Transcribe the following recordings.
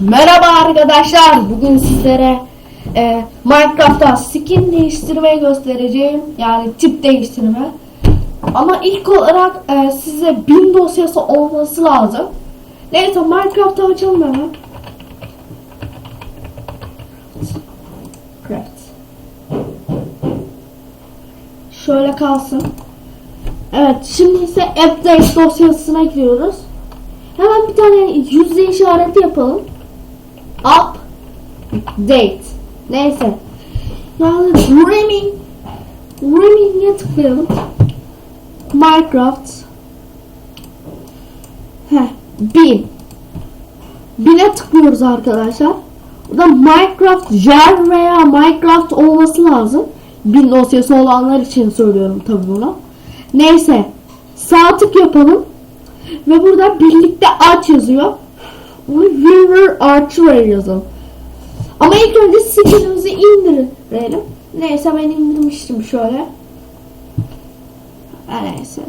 Merhaba arkadaşlar. Bugün sizlere e, Minecraft'ta skin değiştirmeyi göstereceğim. Yani tip değiştirme. Ama ilk olarak e, size bin dosyası olması lazım. Neyse Minecraft'ı açalım hemen. Craft. Şöyle kalsın. Evet şimdi ise update dosyasına giriyoruz. Hemen bir tane yüzde işareti yapalım. Up date. Neyse. Yani Rimming Rimming'e tıklayalım. Minecraft Heh, bin. Bine tıklıyoruz arkadaşlar. Burada Minecraft jar veya Minecraft olması lazım. Bin dosyası olanlar için söylüyorum tabi bunu. Neyse. Sağ tık yapalım. Ve burada birlikte aç yazıyor. River Archway yazalım. Ama ilk önce skinimizi indirelim. Neyse ben indirmiştim şöyle. Neyse.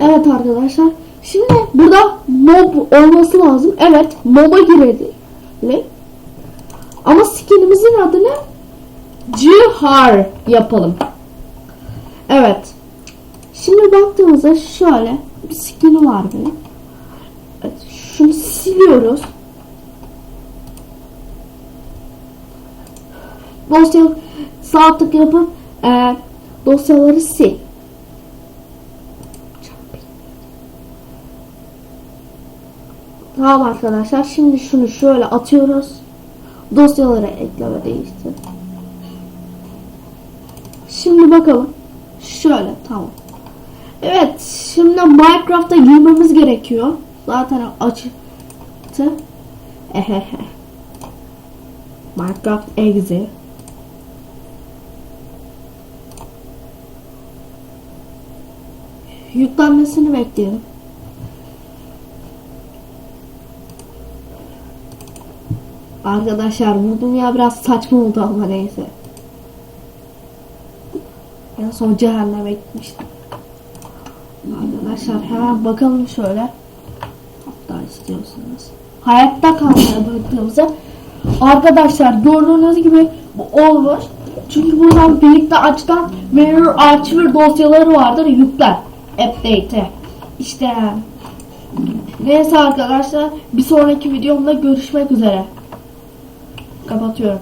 Evet arkadaşlar. Şimdi burada mob olması lazım. Evet mob'a girelim. Ama skinimizin adını Cihar yapalım. Evet. Şimdi baktığımızda şöyle bir skin var benim. Şunu siliyoruz. Dosya sağ tık yapıp e, dosyaları sil. Tamam arkadaşlar. Şimdi şunu şöyle atıyoruz. Dosyalara ekleme değiştir. Şimdi bakalım. Şöyle tamam. Evet, şimdi Minecraft'a girmemiz gerekiyor. Zaten açtı. Ehehe. Minecraft exe. Yüklenmesini bekleyelim. Arkadaşlar bu dünya biraz saçma oldu ama neyse. En son cehenneme gitmiştim. Arkadaşlar hemen bakalım şöyle. İstiyorsanız. Hayatta kalmaya bıraktığımızda arkadaşlar gördüğünüz gibi bu olur. Çünkü buradan birlikte açtan Mirror Archiver dosyaları vardır yükler. Update'e. İşte Neyse arkadaşlar bir sonraki videomda görüşmek üzere. Kapatıyorum.